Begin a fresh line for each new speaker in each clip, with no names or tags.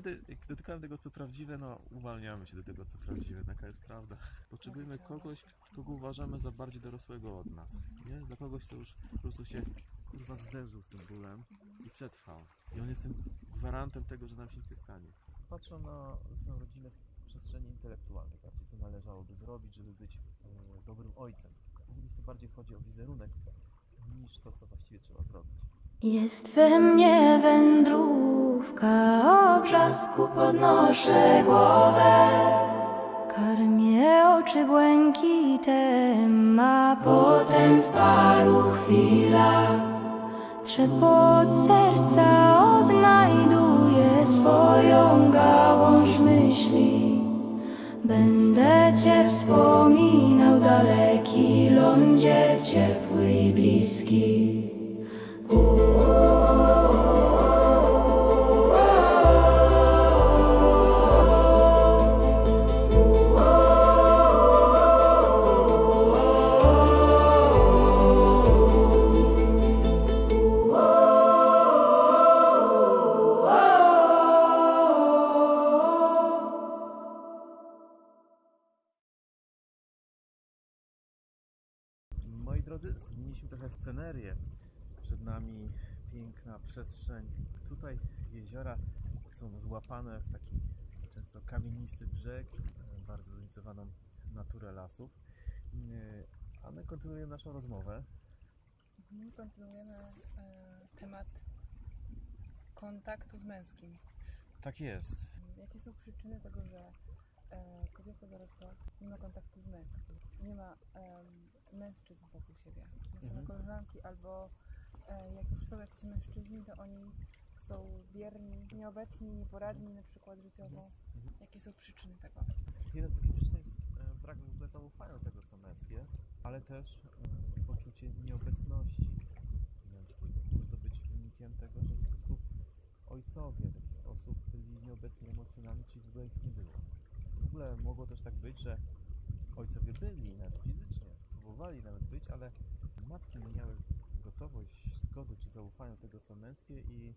wtedy, jak dotykamy tego, co prawdziwe, no uwalniamy się do tego, co prawdziwe. Taka jest prawda. Potrzebujemy kogoś, kogo uważamy za bardziej dorosłego od nas. Nie? Dla kogoś, kto już po prostu się kurwa zderzył z tym bólem i przetrwał. I on jest tym gwarantem tego, że nam się nic nie stanie. Patrzą na swoją rodzinę w przestrzeni intelektualnej, bardziej co należałoby zrobić, żeby być e, dobrym ojcem. Nic bardziej chodzi o wizerunek niż to, co właściwie trzeba zrobić.
Jest we mnie wędrówka, o brzasku podnoszę głowę. Karmię oczy błękitem, a potem w paru chwilach. Trzepot serca odnajduje swoją gałąź myśli. Będę Cię wspominał, daleki lądzie, ciepły i bliski
Oh. oh, oh. Przestrzeń. Tutaj jeziora są złapane w taki często kamienisty brzeg, e, bardzo zróżnicowaną naturę lasów. E, A my kontynuujemy naszą rozmowę.
Kontynuujemy e, temat kontaktu z męskim.
Tak jest.
Jakie są przyczyny tego, że kobieta dorosła nie ma kontaktu z męskim? Nie ma mężczyzn wokół siebie. Same
Mhm.
koleżanki albo jak już są jacyś mężczyźni, to oni są bierni, nieobecni, nieporadni na przykład życiowo.
Mhm.
Jakie są przyczyny tego?
Jeden z takich przyczyn jest e, brak w ogóle zaufania do tego, co męskie, ale też e, poczucie nieobecności męskiej. Może to być wynikiem tego, że po prostu ojcowie takich osób byli nieobecni emocjonalnie, czyli w ogóle ich nie było. W ogóle mogło też tak być, że ojcowie byli nawet fizycznie, próbowali nawet być, ale matki nie miały gotowość, zgody czy zaufania tego, co męskie i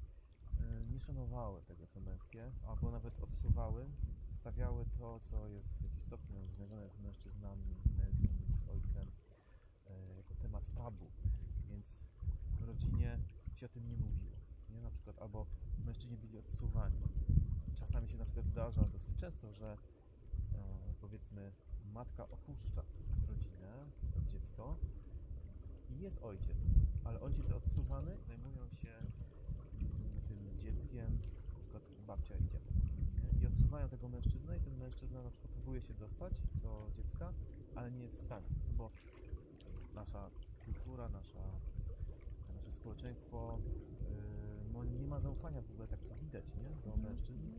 e, nie szanowały tego, co męskie, albo nawet odsuwały, stawiały to, co jest w jakiś stopniu związane z mężczyznami, z męskim, z ojcem, e, jako temat tabu, więc w rodzinie się o tym nie mówiło, nie? Na przykład, albo mężczyźni byli odsuwani. Czasami się na przykład zdarza dosyć często, że e, powiedzmy matka opuszcza rodzinę, dziecko i jest ojciec, ale ojciec odsuwany, zajmują się mm, tym dzieckiem, na przykład babcia i dziadek. I odsuwają tego mężczyznę i ten mężczyzna na przykład próbuje się dostać do dziecka, ale nie jest w stanie, bo nasza kultura, nasza, nasze społeczeństwo yy, no nie ma zaufania w ogóle, tak to widać, nie? Do mężczyzn.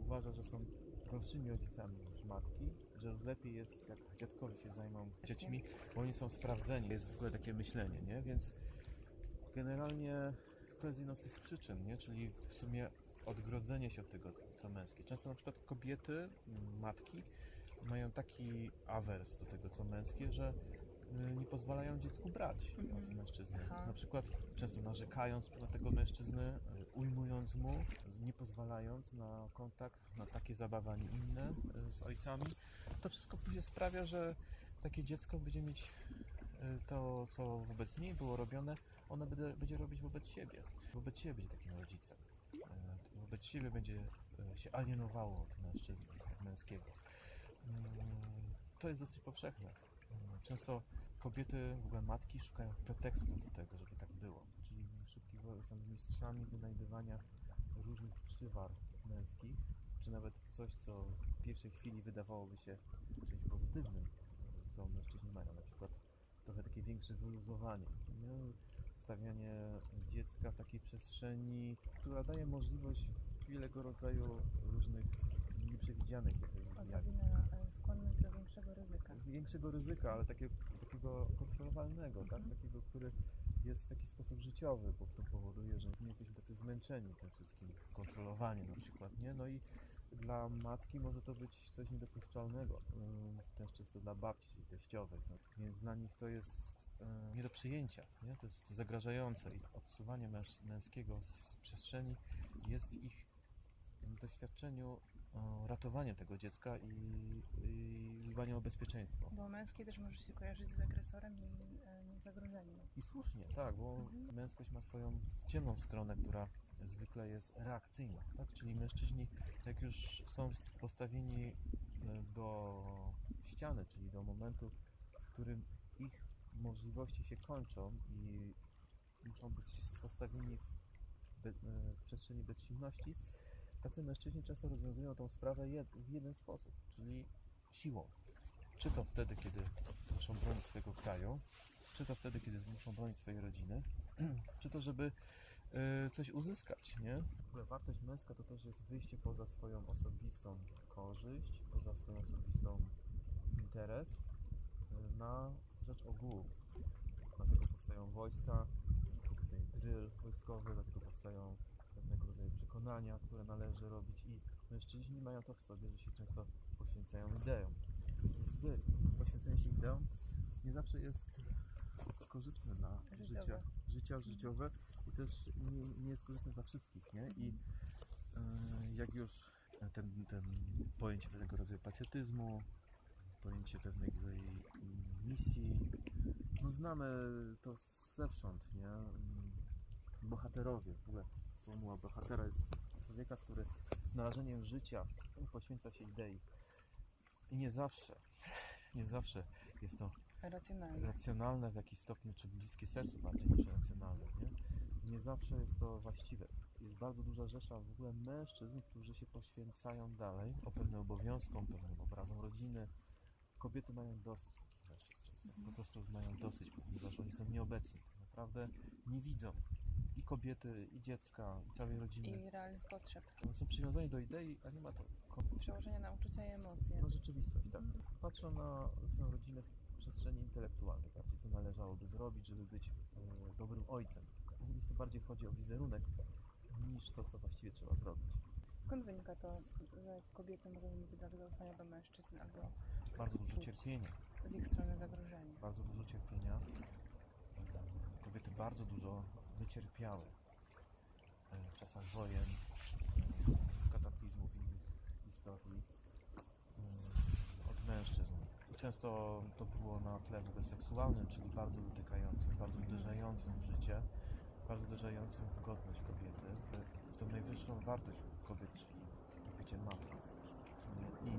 Uważa, że są gorszymi rodzicami niż matki, że lepiej jest, jak dziadkowie się zajmą dziećmi, bo oni są sprawdzeni. Jest w ogóle takie myślenie, nie? Więc generalnie to jest jedną z tych przyczyn, nie? Czyli w sumie odgrodzenie się od tego, co męskie. Często na przykład kobiety, m, matki mają taki awers do tego, co męskie, że y, nie pozwalają dziecku brać
Mhm.
od mężczyzny.
Aha.
Na przykład często narzekając na tego mężczyznę, y, ujmując mu, nie pozwalając na kontakt, na takie zabawy, a nie inne y, z ojcami. To wszystko później sprawia, że takie dziecko będzie mieć to, co wobec niej było robione, ona będzie, będzie robić wobec siebie. Wobec siebie będzie takim rodzicem. E, Wobec siebie będzie e, się alienowało od mężczyzny, od męskiego. Mm, To jest dosyć powszechne. Często kobiety, w ogóle matki szukają pretekstu do tego, żeby tak było. Czyli wyszukiwa- są mistrzami wynajdywania różnych przywar męskich, czy nawet coś, co w pierwszej chwili wydawałoby się czymś pozytywnym, co mężczyźni mają. Na przykład trochę takie większe wyluzowanie. Nie? Stawianie dziecka w takiej przestrzeni, która daje możliwość wielego rodzaju różnych nieprzewidzianych zjawisk.
E, skłonność do większego ryzyka.
Większego ryzyka, ale takie, takiego kontrolowalnego, tak? takiego, który jest w jakiś sposób życiowy, bo to powoduje, że nie jesteśmy tacy zmęczeni tym wszystkim kontrolowaniem na przykład, nie? No i dla matki może to być coś niedopuszczalnego, też często dla babci teściowej, no, więc dla nich to jest nie do przyjęcia, nie? To jest zagrażające i odsuwanie męż, męskiego z przestrzeni jest w ich doświadczeniu o, ratowania tego dziecka i, i dbania o bezpieczeństwo.
Bo męskie też może się kojarzyć z agresorem i e, zagrożeniem.
I słusznie, tak, bo
Mhm.
męskość ma swoją ciemną stronę, która zwykle jest reakcyjna, tak? Czyli mężczyźni, jak już są postawieni e, do ściany, czyli do momentu, w którym ich możliwości się kończą i muszą być postawieni w, be, e, w przestrzeni bezsilności, tacy mężczyźni często rozwiązują tą sprawę jed, w jeden sposób, czyli siłą. Czy to wtedy, kiedy muszą bronić swojego kraju, czy to wtedy, kiedy muszą bronić swojej rodziny, czy to, żeby e, coś uzyskać, nie? W ogóle wartość męska to też jest wyjście poza swoją osobistą korzyść, poza swoją osobistą interes e, na rzecz ogółu. Dlatego powstają wojska, dlatego powstaje drill wojskowy, dlatego powstają pewnego rodzaju przekonania, które należy robić i mężczyźni mają to w sobie, że się często poświęcają ideom. Zbyt poświęcenie się ideom nie zawsze jest korzystne dla
Życiowe.
życia, życia życiowe i też nie, nie jest korzystne dla wszystkich, nie? I e, jak już ten, ten pojęcie pewnego rodzaju patriotyzmu, pojęcie pewnej misji, no znamy to zewsząd, nie? Bohaterowie, w ogóle formuła bohatera jest człowieka, który narażeniem życia poświęca się idei. I nie zawsze, nie zawsze jest to
Racjonalnie.
racjonalne w jakiś stopniu, czy bliskie sercu bardziej niż racjonalne, nie? Nie zawsze jest to właściwe. Jest bardzo duża rzesza w ogóle mężczyzn, którzy się poświęcają dalej o pewnym obowiązkom, pewnym obrazom rodziny. Kobiety mają dosyć takich mężczyzn często. Po prostu już mają dosyć, ponieważ oni są nieobecni. Tak naprawdę nie widzą i kobiety, i dziecka, i całej rodziny.
I realnych potrzeb.
Są przywiązani do idei, a nie ma to
Przełożenie na uczucia i emocje.
na rzeczywistość, tak. Patrzą na swoją rodzinę w przestrzeni intelektualnej bardziej, co należałoby zrobić, żeby być e, dobrym ojcem. Jest to bardziej chodzi o wizerunek niż to, co właściwie trzeba zrobić.
Skąd wynika to, że kobiety mogą mieć brak zaufania do mężczyzn albo
Bardzo dużo cierpienia,
z ich strony zagrożenie?
bardzo dużo cierpienia. Kobiety bardzo dużo wycierpiały e, w czasach wojen, e, kataklizmów innych historii e, od mężczyzn. I często to było na tle w seksualnym, czyli bardzo dotykającym, bardzo uderzającym w życie, bardzo uderzającym w godność kobiety, w tą najwyższą wartość kobiet, czyli bycie matką. I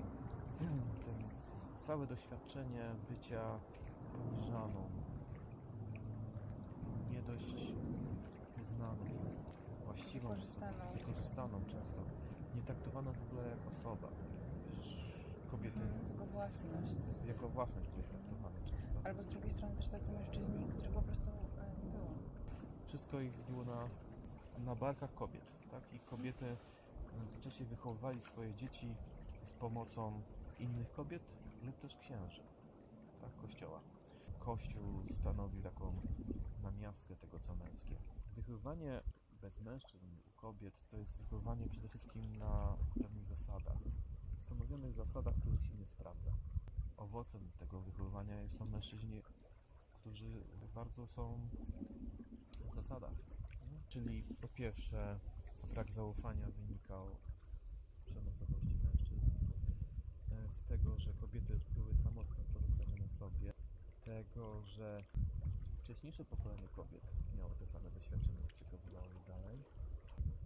ten całe doświadczenie bycia poniżaną, nie dość uznaną, właściwą,
Wykorzystaną.
wykorzystaną często, nie traktowaną w ogóle jako osoba. Przecież kobiety
Tylko własność.
jako własność były traktowane często.
Albo z drugiej strony też tacy mężczyźni, których po prostu e, nie było.
Wszystko ich było na, na barkach kobiet, tak? I kobiety wcześniej wychowywali swoje dzieci z pomocą innych kobiet lub też księży, tak? Kościoła. Kościół stanowił taką namiastkę tego, co męskie. Wychowywanie bez mężczyzn u kobiet to jest wychowywanie przede wszystkim na pewnych zasadach, stanowionych zasadach, których się nie sprawdza. Owocem tego wychowywania są mężczyźni, którzy bardzo są w zasadach. Czyli po pierwsze brak zaufania wynikał z e, z tego, że kobiety były samotne, pozostawione sobie, z tego, że wcześniejsze pokolenie kobiet miało te same doświadczenia, przekazywało je dalej.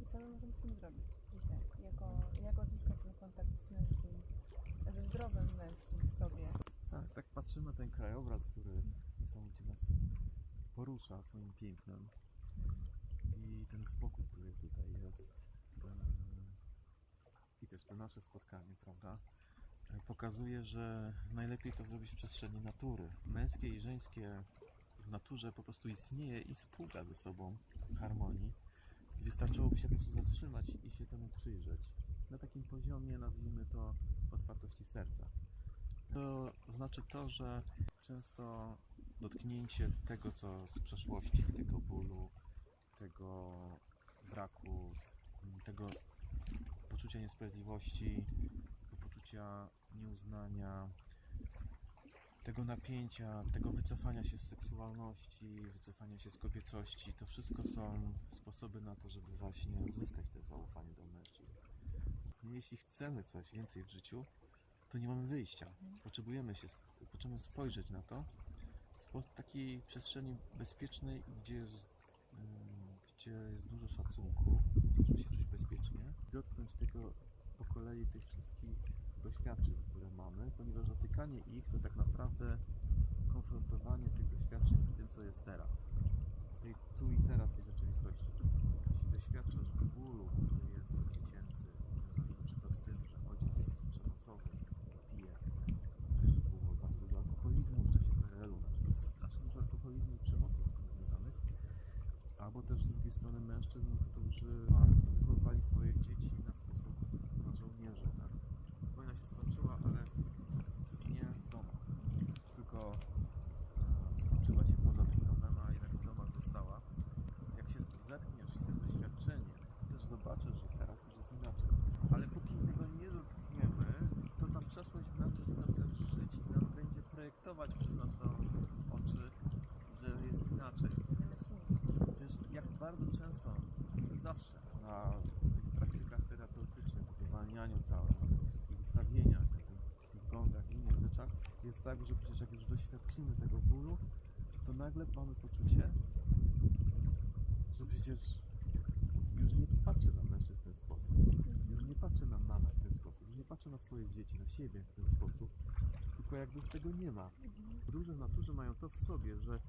I co my możemy z tym zrobić dzisiaj? Jako, jak odzyskać ten kontakt z męskim, ze zdrowym męskim w sobie?
Tak, tak patrzymy na ten krajobraz, który niesamowicie nas porusza swoim pięknem i ten spokój, który tutaj jest i też to nasze spotkanie, prawda, pokazuje, że najlepiej to zrobić w przestrzeni natury. Męskie i żeńskie w naturze po prostu istnieje i spługa ze sobą harmonii. I wystarczyłoby się po prostu zatrzymać i się temu przyjrzeć. Na takim poziomie, nazwijmy to, otwartości serca. To znaczy to, że często dotknięcie tego, co z przeszłości, tego bólu, tego braku, tego poczucia niesprawiedliwości, poczucia nieuznania, tego napięcia, tego wycofania się z seksualności, wycofania się z kobiecości, to wszystko są sposoby na to, żeby właśnie odzyskać to zaufanie do mężczyzn. jeśli chcemy coś więcej w życiu, to nie mamy wyjścia. Potrzebujemy się, potrzebujemy spojrzeć na to z takiej przestrzeni bezpiecznej, gdzie jest, ym, gdzie jest dużo szacunku, żeby się czuć bezpiecznie. Dotknąć tego po kolei tych wszystkich doświadczeń, które mamy, ponieważ dotykanie ich to tak naprawdę konfrontowanie tych doświadczeń z tym, co jest teraz. Tej tu i teraz tej rzeczywistości. Jeśli doświadczasz bólu, który jest dziecięcy, na przykład z tym, że ojciec jest przemocowy, pije, przecież było bardzo dużo alkoholizmu w czasie PRL-u, na przykład strasznie dużo alkoholizmu i przemocy z tym związanych, albo też z drugiej strony mężczyzn, którzy wychowywali swoje dzieci na sposób na żołnierzy. Tak? Wojna się skończyła, ale nie w domach, tylko e, skończyła się poza tym domem, a jednak w domach została. Jak się zetkniesz z tym doświadczeniem, to też zobaczysz, że teraz już jest inaczej. Ale póki tego nie dotkniemy, to ta przeszłość w nas będzie cały czas żyć i nam będzie projektować przez nasze oczy, że jest inaczej.
Będziemy śnić.
Wiesz, jak bardzo często, zawsze na tych praktykach terapeutycznych, tych uwalnianiu całym, na tych wszystkich ustawieniach, na tych wszystkich gongach i innych rzeczach, tak, że przecież jak już doświadczymy tego bólu, to nagle mamy poczucie, że przecież już nie patrzę na mężczyzn w ten sposób, już nie patrzę na mamę w ten sposób, już nie patrzę na swoje dzieci, na siebie w ten sposób, tylko jakby tego nie ma. Róże naturze mają to w sobie, że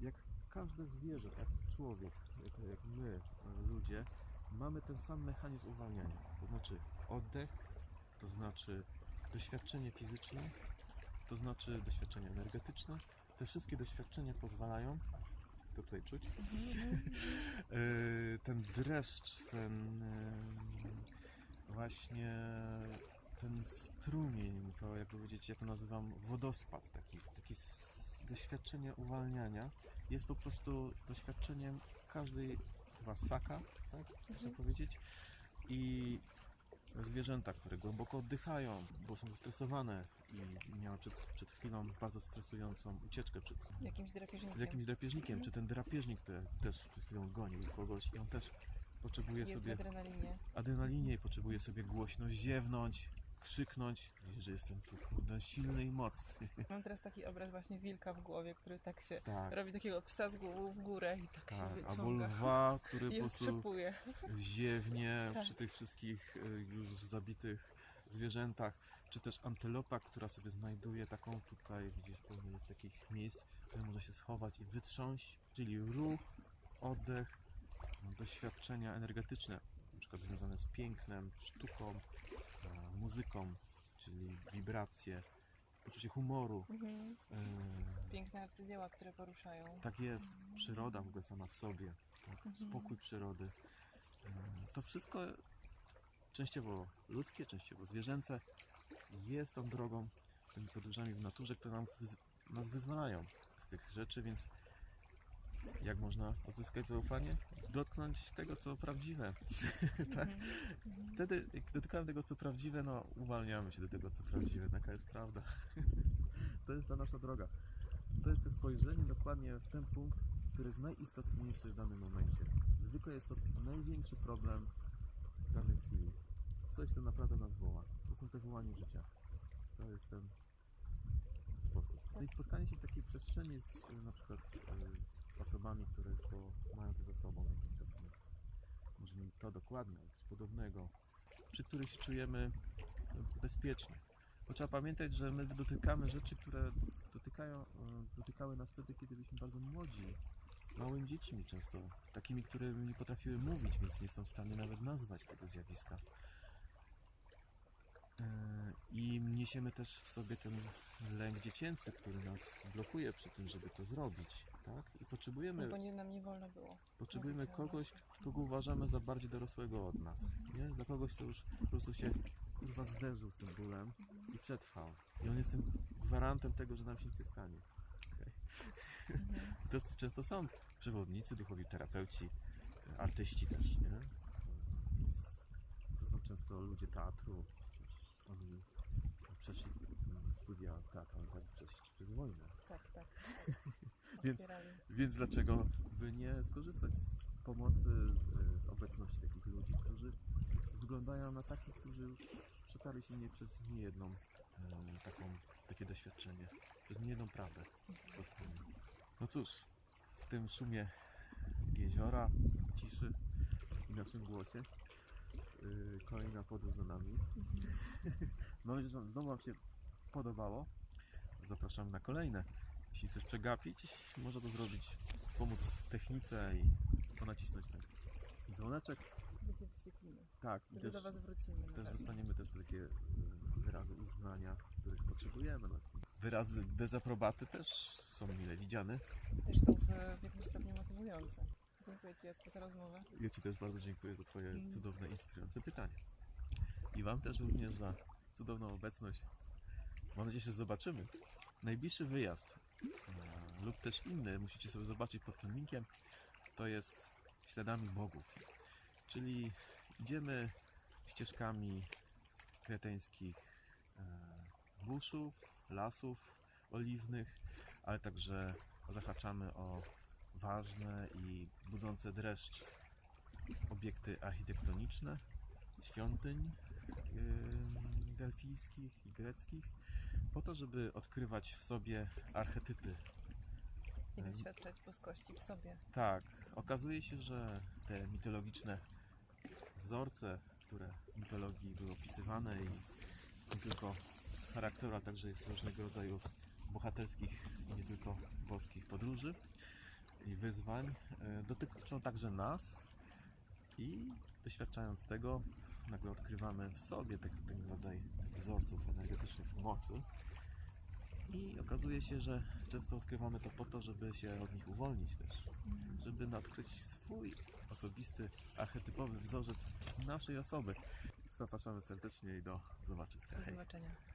jak każde zwierzę, tak człowiek, jak, jak my, e, ludzie, mamy ten sam mechanizm uwalniania. To znaczy oddech, to znaczy doświadczenie fizyczne, to znaczy doświadczenie energetyczne. Te wszystkie doświadczenia pozwalają, to tutaj czuć, e, ten dreszcz, ten e, właśnie ten strumień, to jak powiedzieć, ja to nazywam wodospad, taki, taki doświadczenie uwalniania jest po prostu doświadczeniem każdej chyba saka, tak można powiedzieć. I zwierzęta, które głęboko oddychają, bo są zestresowane i miały przed, przed chwilą bardzo stresującą ucieczkę przed
Jakimś drapieżnikiem.
jakimś drapieżnikiem, czy ten drapieżnik, który też przed chwilą gonił kogoś i on też potrzebuje
Jest
sobie
adrenalinie.
adrenalinie i potrzebuje sobie głośno ziewnąć, krzyknąć, że jestem tu kurde silny i mocny.
Mam teraz taki obraz właśnie wilka w głowie, który tak się
Tak,
robi takiego psa z głową w górę i tak, się
tak.
wyciąga.
Albo lwa, który po prostu ziewnie
Tak.
przy tych wszystkich y, już zabitych zwierzętach, czy też antylopa, która sobie znajduje taką tutaj, widzisz, pełno jest takich miejsc, które może się schować i wytrząść, czyli ruch, oddech, doświadczenia energetyczne, na przykład związane z pięknem, sztuką, muzyką, czyli wibracje, poczucie humoru.
Mhm.
e,
Piękne arcydzieła, które poruszają.
tak jest, przyroda w ogóle sama w sobie, tak?
Mhm.
spokój przyrody. E, To wszystko częściowo ludzkie, częściowo zwierzęce jest tą drogą, tymi podróżami w naturze, które nam, wyz- nas wyzwalają z tych rzeczy, więc jak można odzyskać zaufanie? Dotknąć tego, co prawdziwe. tak? Wtedy, jak dotykamy tego, co prawdziwe, no uwalniamy się do tego, co prawdziwe. Taka jest prawda. to jest ta nasza droga. To jest to spojrzenie dokładnie w ten punkt, który jest najistotniejszy w danym momencie. Zwykle jest to największy problem w danej chwili. Coś, co naprawdę nas woła. To są te wołanie życia. To jest ten sposób. No i spotkanie się w takiej przestrzeni z e, na przykład e, z osobami, które już to mają to za sobą w jakiś stopniu. Może nie to dokładnie, ale coś podobnego, przy których się czujemy e, bezpiecznie. Bo trzeba pamiętać, że my dotykamy rzeczy, które dotykają, e, dotykały nas wtedy, kiedy byliśmy bardzo młodzi, małymi dziećmi często, takimi, które nie potrafiły mówić, więc nie są w stanie nawet nazwać tego zjawiska. E, I niesiemy też w sobie ten lęk dziecięcy, który nas blokuje przy tym, żeby to zrobić. Tak? I potrzebujemy,
No bo nie, nam nie wolno było.
potrzebujemy
mówić o
kogoś, kogo uważamy za bardziej dorosłego od nas. Nie? Za kogoś, kto już po prostu się kurwa zderzył z tym bólem i przetrwał. I on jest tym gwarantem tego, że nam się nic nie stanie. Okej?
Mhm.
To często są przewodnicy, duchowi terapeuci, artyści też, nie? Więc to są często ludzie teatru. Przecież oni przeszli mm, studia teatralne przez, przez wojnę.
Tak, tak.
Więc-. Więc dlaczego by nie skorzystać z pomocy, y, z obecności takich ludzi, którzy wyglądają na takich, którzy już przetarli się nie przez niejedną e, taką, takie doświadczenie, przez niejedną prawdę. No cóż, w tym szumie jeziora, ciszy i naszym głosie yy, kolejna podróż za nami. Mam nadzieję, że znowu Wam się podobało. Zapraszam na kolejne. Jeśli chcesz przegapić, można to zrobić, pomóc technice i ponacisnąć ten dzwoneczek.
My się wyświetlimy.
Tak, i
Wtedy
też,
do Was wrócimy. na
też
pewno.
dostaniemy też takie y, wyrazy uznania, których potrzebujemy. No. Wyrazy dezaprobaty też są mile widziane.
Też są w, w jakimś stopniu motywujące. Dziękuję Ci Jacku, za rozmowę.
Ja Ci też bardzo dziękuję za Twoje cudowne, inspirujące pytanie. I Wam też również za cudowną obecność. Mam nadzieję, że zobaczymy. Najbliższy wyjazd lub też inny, musicie sobie zobaczyć pod tym linkiem, to jest śladami bogów. Czyli idziemy ścieżkami kreteńskich e, buszów, lasów oliwnych, ale także zahaczamy o ważne i budzące dreszcz obiekty architektoniczne, świątyń yy, delfijskich i greckich, po to, żeby odkrywać w sobie archetypy.
I doświadczać boskości w sobie.
Tak, okazuje się, że te mitologiczne wzorce, które w mitologii były opisywane i nie tylko z charakteru, ale także z różnego rodzaju bohaterskich i nie tylko boskich podróży i wyzwań, e, dotyczą także nas i doświadczając tego, nagle odkrywamy w sobie ten, ten rodzaj wzorców energetycznych mocy. I okazuje się, że często odkrywamy to po to, żeby się od nich uwolnić też żeby odkryć swój osobisty, archetypowy wzorzec naszej osoby. Zapraszamy serdecznie i do zobaczyska.
Do zobaczenia.